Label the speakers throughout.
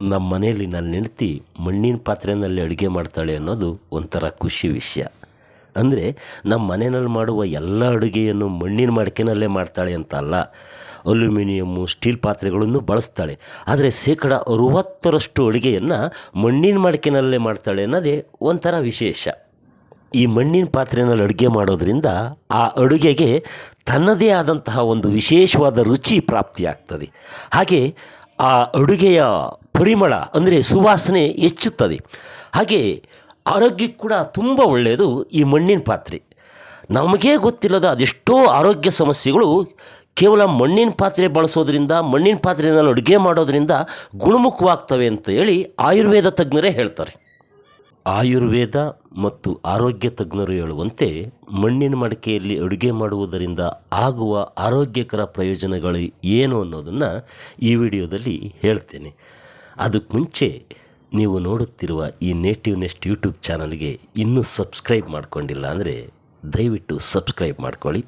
Speaker 1: ನಮ್ಮ ಮನೆಯಲ್ಲಿ ನನ್ನ ಹೆಂಡ್ತಿ ಮಣ್ಣಿನ ಪಾತ್ರೆಯಲ್ಲಿ ಅಡುಗೆ ಮಾಡ್ತಾಳೆ ಅನ್ನೋದು ಒಂಥರ ಖುಷಿ ವಿಷಯ. ಅಂದರೆ ನಮ್ಮ ಮನೆಯಲ್ಲಿ ಮಾಡುವ ಎಲ್ಲ ಅಡುಗೆಯನ್ನು ಮಣ್ಣಿನ ಮಡಿಕೆನಲ್ಲೇ ಮಾಡ್ತಾಳೆ ಅಂತ ಅಲ್ಲ ಅಲ್ಯೂಮಿನಿಯಮ್ಮು ಸ್ಟೀಲ್ ಪಾತ್ರೆಗಳನ್ನು ಬಳಸ್ತಾಳೆ. ಆದರೆ ಶೇಕಡ ಅರುವತ್ತರಷ್ಟು ಅಡುಗೆಯನ್ನು ಮಣ್ಣಿನ ಮಡಿಕೆನಲ್ಲೇ ಮಾಡ್ತಾಳೆ ಅನ್ನೋದೇ ಒಂಥರ ವಿಶೇಷ. ಈ ಮಣ್ಣಿನ ಪಾತ್ರೆಯಲ್ಲಿ ಅಡುಗೆ ಮಾಡೋದರಿಂದ ಆ ಅಡುಗೆಗೆ ತನ್ನದೇ ಆದಂತಹ ಒಂದು ವಿಶೇಷವಾದ ರುಚಿ ಪ್ರಾಪ್ತಿಯಾಗ್ತದೆ. ಹಾಗೆ ಆ ಅಡುಗೆಯ ಪರಿಮಳ ಅಂದರೆ ಸುವಾಸನೆ ಹೆಚ್ಚುತ್ತದೆ. ಹಾಗೆ ಆರೋಗ್ಯಕ್ಕೆ ಕೂಡ ತುಂಬ ಒಳ್ಳೆಯದು ಈ ಮಣ್ಣಿನ ಪಾತ್ರೆ. ನಮಗೇ ಗೊತ್ತಿಲ್ಲದ ಅದೆಷ್ಟೋ ಆರೋಗ್ಯ ಸಮಸ್ಯೆಗಳು ಕೇವಲ ಮಣ್ಣಿನ ಪಾತ್ರೆ ಬಳಸೋದ್ರಿಂದ, ಮಣ್ಣಿನ ಪಾತ್ರೆಯಲ್ಲಿ ಅಡುಗೆ ಮಾಡೋದ್ರಿಂದ ಗುಣಮುಖವಾಗ್ತವೆ ಅಂತ ಹೇಳಿ ಆಯುರ್ವೇದ ತಜ್ಞರೇ ಹೇಳ್ತಾರೆ. ಆಯುರ್ವೇದ ಮತ್ತು ಆರೋಗ್ಯ ತಜ್ಞರು ಹೇಳುವಂತೆ ಮಣ್ಣಿನ ಮಡಿಕೆಯಲ್ಲಿ ಅಡುಗೆ ಮಾಡುವುದರಿಂದ ಆಗುವ ಆರೋಗ್ಯಕರ ಪ್ರಯೋಜನಗಳು ಏನು ಅನ್ನೋದನ್ನು ಈ ವಿಡಿಯೋದಲ್ಲಿ ಹೇಳ್ತೇನೆ. ಅದಕ್ಕೆ ಮುಂಚೆ ನೀವು ನೋಡುತ್ತಿರುವ ಈ ನೇಟಿವ್ ನೆಸ್ಟ್ ಯೂಟ್ಯೂಬ್ ಚಾನಲ್ಗೆ ಇನ್ನೂ ಸಬ್ಸ್ಕ್ರೈಬ್ ಮಾಡ್ಕೊಂಡಿಲ್ಲ ಅಂದರೆ ದಯವಿಟ್ಟು ಸಬ್ಸ್ಕ್ರೈಬ್ ಮಾಡ್ಕೊಳ್ಳಿ.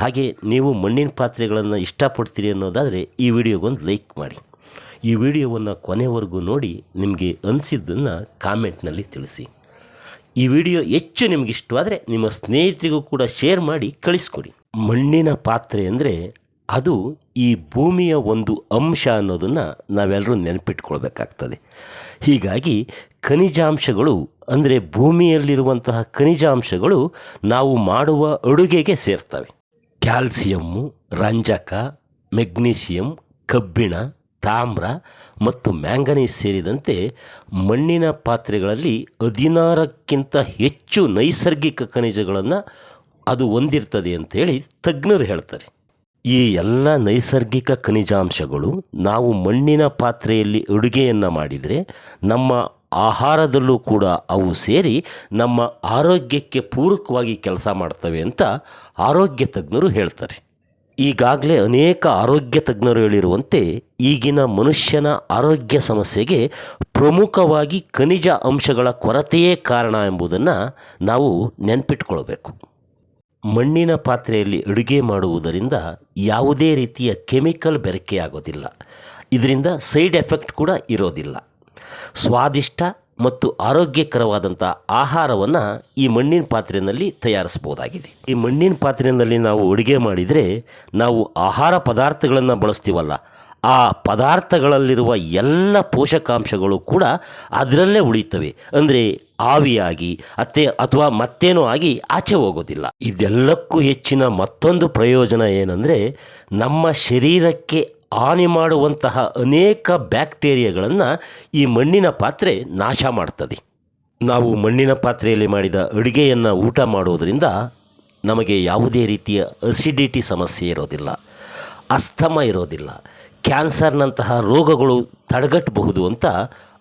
Speaker 1: ಹಾಗೆ ನೀವು ಮಣ್ಣಿನ ಪಾತ್ರೆಗಳನ್ನು ಇಷ್ಟಪಡ್ತೀರಿ ಅನ್ನೋದಾದರೆ ಈ ವಿಡಿಯೋಗೊಂದು ಲೈಕ್ ಮಾಡಿ. ಈ ವಿಡಿಯೋವನ್ನು ಕೊನೆವರೆಗೂ ನೋಡಿ ನಿಮಗೆ ಅನಿಸಿದ್ದನ್ನು ಕಾಮೆಂಟ್ನಲ್ಲಿ ತಿಳಿಸಿ. ಈ ವಿಡಿಯೋ ಹೆಚ್ಚು ನಿಮಗಿಷ್ಟವಾದರೆ ನಿಮ್ಮ ಸ್ನೇಹಿತರಿಗೂ ಕೂಡ ಶೇರ್ ಮಾಡಿ ಕಳಿಸ್ಕೊಡಿ. ಮಣ್ಣಿನ ಪಾತ್ರೆ ಅಂದರೆ ಅದು ಈ ಭೂಮಿಯ ಒಂದು ಅಂಶ ಅನ್ನೋದನ್ನು ನಾವೆಲ್ಲರೂ ನೆನಪಿಟ್ಕೊಳ್ಬೇಕಾಗ್ತದೆ. ಹೀಗಾಗಿ ಖನಿಜಾಂಶಗಳು ಅಂದರೆ ಭೂಮಿಯಲ್ಲಿರುವಂತಹ ಖನಿಜಾಂಶಗಳು ನಾವು ಮಾಡುವ ಅಡುಗೆಗೆ ಸೇರ್ತವೆ. ಕ್ಯಾಲ್ಸಿಯಮ್ಮು, ರಂಜಕ ಮೆಗ್ನೀಷಿಯಂ ಕಬ್ಬಿಣ, ತಾಮ್ರ ಮತ್ತು ಮ್ಯಾಂಗನೀಸ್ ಸೇರಿದಂತೆ ಮಣ್ಣಿನ ಪಾತ್ರೆಗಳಲ್ಲಿ ಹದಿನಾರಕ್ಕಿಂತ ಹೆಚ್ಚು ನೈಸರ್ಗಿಕ ಖನಿಜಗಳನ್ನು ಅದು ಹೊಂದಿರ್ತದೆ ಅಂತೇಳಿ ತಜ್ಞರು ಹೇಳ್ತಾರೆ. ಈ ಎಲ್ಲ ನೈಸರ್ಗಿಕ ಖನಿಜಾಂಶಗಳು ನಾವು ಮಣ್ಣಿನ ಪಾತ್ರೆಯಲ್ಲಿ ಅಡುಗೆಯನ್ನು ಮಾಡಿದರೆ ನಮ್ಮ ಆಹಾರದಲ್ಲೂ ಕೂಡ ಅವು ಸೇರಿ ನಮ್ಮ ಆರೋಗ್ಯಕ್ಕೆ ಪೂರಕವಾಗಿ ಕೆಲಸ ಮಾಡ್ತವೆ ಅಂತ ಆರೋಗ್ಯ ತಜ್ಞರು ಹೇಳ್ತಾರೆ. ಈಗಾಗಲೇ ಅನೇಕ ಆರೋಗ್ಯ ತಜ್ಞರು ಹೇಳಿರುವಂತೆ ಈಗಿನ ಮನುಷ್ಯನ ಆರೋಗ್ಯ ಸಮಸ್ಯೆಗೆ ಪ್ರಮುಖವಾಗಿ ಖನಿಜ ಅಂಶಗಳ ಕೊರತೆಯೇ ಕಾರಣ ಎಂಬುದನ್ನು ನಾವು ನೆನಪಿಟ್ಕೊಳ್ಬೇಕು. ಮಣ್ಣಿನ ಪಾತ್ರೆಯಲ್ಲಿ ಅಡುಗೆ ಮಾಡುವುದರಿಂದ ಯಾವುದೇ ರೀತಿಯ ಕೆಮಿಕಲ್ ಬೆರಕೆಯಾಗೋದಿಲ್ಲ. ಇದರಿಂದ ಸೈಡ್ ಎಫೆಕ್ಟ್ ಕೂಡ ಇರೋದಿಲ್ಲ. ಸ್ವಾದಿಷ್ಟ ಮತ್ತು ಆರೋಗ್ಯಕರವಾದಂಥ ಆಹಾರವನ್ನು ಈ ಮಣ್ಣಿನ ಪಾತ್ರೆಯಲ್ಲಿ ತಯಾರಿಸ್ಬೋದಾಗಿದೆ ಈ ಮಣ್ಣಿನ ಪಾತ್ರೆಯಲ್ಲಿ ನಾವು ಅಡುಗೆ ಮಾಡಿದರೆ ನಾವು ಆಹಾರ ಪದಾರ್ಥಗಳನ್ನು ಬಳಸ್ತೀವಲ್ಲ, ಆ ಪದಾರ್ಥಗಳಲ್ಲಿರುವ ಎಲ್ಲ ಪೋಷಕಾಂಶಗಳು ಕೂಡ ಅದರಲ್ಲೇ ಉಳಿಯುತ್ತವೆ. ಅಂದರೆ ಆವಿಯಾಗಿ, ಅತ್ತೆ ಅಥವಾ ಮತ್ತೇನೋ ಆಗಿ ಆಚೆ ಹೋಗೋದಿಲ್ಲ. ಇದೆಲ್ಲಕ್ಕೂ ಹೆಚ್ಚಿನ ಮತ್ತೊಂದು ಪ್ರಯೋಜನ ಏನಂದರೆ, ನಮ್ಮ ಶರೀರಕ್ಕೆ ಹಾನಿ ಮಾಡುವಂತಹ ಅನೇಕ ಬ್ಯಾಕ್ಟೀರಿಯಾಗಳನ್ನು ಈ ಮಣ್ಣಿನ ಪಾತ್ರೆ ನಾಶ ಮಾಡ್ತದೆ. ನಾವು ಮಣ್ಣಿನ ಪಾತ್ರೆಯಲ್ಲಿ ಮಾಡಿದ ಅಡುಗೆಯನ್ನು ಊಟ ಮಾಡೋದರಿಂದ ನಮಗೆ ಯಾವುದೇ ರೀತಿಯ ಅಸಿಡಿಟಿ ಸಮಸ್ಯೆ ಇರೋದಿಲ್ಲ, ಅಸ್ತಮ ಇರೋದಿಲ್ಲ ಕ್ಯಾನ್ಸರ್ನಂತಹ ರೋಗಗಳು ತಡೆಗಟ್ಟಬಹುದು ಅಂತ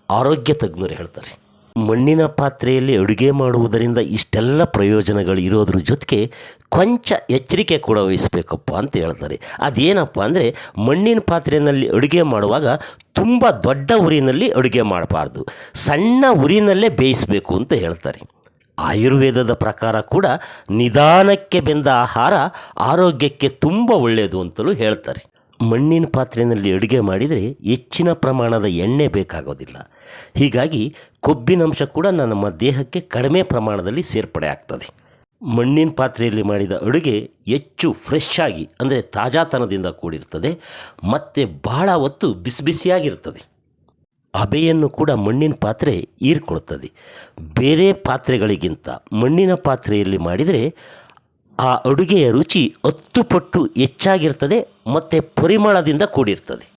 Speaker 1: ಆರೋಗ್ಯ ತಜ್ಞರು ಹೇಳ್ತಾರೆ. ಮಣ್ಣಿನ ಪಾತ್ರೆಯಲ್ಲಿ ಅಡುಗೆ ಮಾಡುವುದರಿಂದ ಇಷ್ಟೆಲ್ಲ ಪ್ರಯೋಜನಗಳು ಇರೋದ್ರ ಜೊತೆಗೆ ಕೊಂಚ ಎಚ್ಚರಿಕೆ ಕೂಡ ವಹಿಸಬೇಕಪ್ಪ ಅಂತ ಹೇಳ್ತಾರೆ. ಅದೇನಪ್ಪ ಅಂದರೆ ಮಣ್ಣಿನ ಪಾತ್ರೆಯಲ್ಲಿ ಅಡುಗೆ ಮಾಡುವಾಗ ತುಂಬ ದೊಡ್ಡ ಉರಿನಲ್ಲಿ ಅಡುಗೆ ಮಾಡಬಾರ್ದು. ಸಣ್ಣ ಉರಿನಲ್ಲೇ ಬೇಯಿಸಬೇಕು ಅಂತ ಹೇಳ್ತಾರೆ. ಆಯುರ್ವೇದದ ಪ್ರಕಾರ ಕೂಡ ನಿಧಾನಕ್ಕೆ ಬೆಂದ ಆಹಾರ ಆರೋಗ್ಯಕ್ಕೆ ತುಂಬ ಒಳ್ಳೆಯದು ಅಂತಲೂ ಹೇಳ್ತಾರೆ. ಮಣ್ಣಿನ ಪಾತ್ರೆಯಲ್ಲಿ ಅಡುಗೆ ಮಾಡಿದರೆ ಹೆಚ್ಚಿನ ಪ್ರಮಾಣದ ಎಣ್ಣೆ ಬೇಕಾಗೋದಿಲ್ಲ. ಹೀಗಾಗಿ ಕೊಬ್ಬಿನಂಶ ಕೂಡ ನಮ್ಮ ದೇಹಕ್ಕೆ ಕಡಿಮೆ ಪ್ರಮಾಣದಲ್ಲಿ ಸೇರ್ಪಡೆ ಆಗ್ತದೆ. ಮಣ್ಣಿನ ಪಾತ್ರೆಯಲ್ಲಿ ಮಾಡಿದ ಅಡುಗೆ ಹೆಚ್ಚು ಫ್ರೆಶ್ ಆಗಿ, ಅಂದರೆ ತಾಜಾತನದಿಂದ ಕೂಡಿರ್ತದೆ, ಮತ್ತು ಬಹಳ ಹೊತ್ತು ಬಿಸಿ ಬಿಸಿಯಾಗಿರ್ತದೆ. ಕೂಡ ಮಣ್ಣಿನ ಪಾತ್ರೆ ಹೀರ್ಕೊಳ್ತದೆ. ಬೇರೆ ಪಾತ್ರೆಗಳಿಗಿಂತ ಮಣ್ಣಿನ ಪಾತ್ರೆಯಲ್ಲಿ ಮಾಡಿದರೆ ಆ ಅಡುಗೆಯ ರುಚಿ ಹತ್ತು ಪಟ್ಟು ಹೆಚ್ಚಾಗಿರ್ತದೆ ಮತ್ತು ಪರಿಮಳದಿಂದ ಕೂಡಿರ್ತದೆ.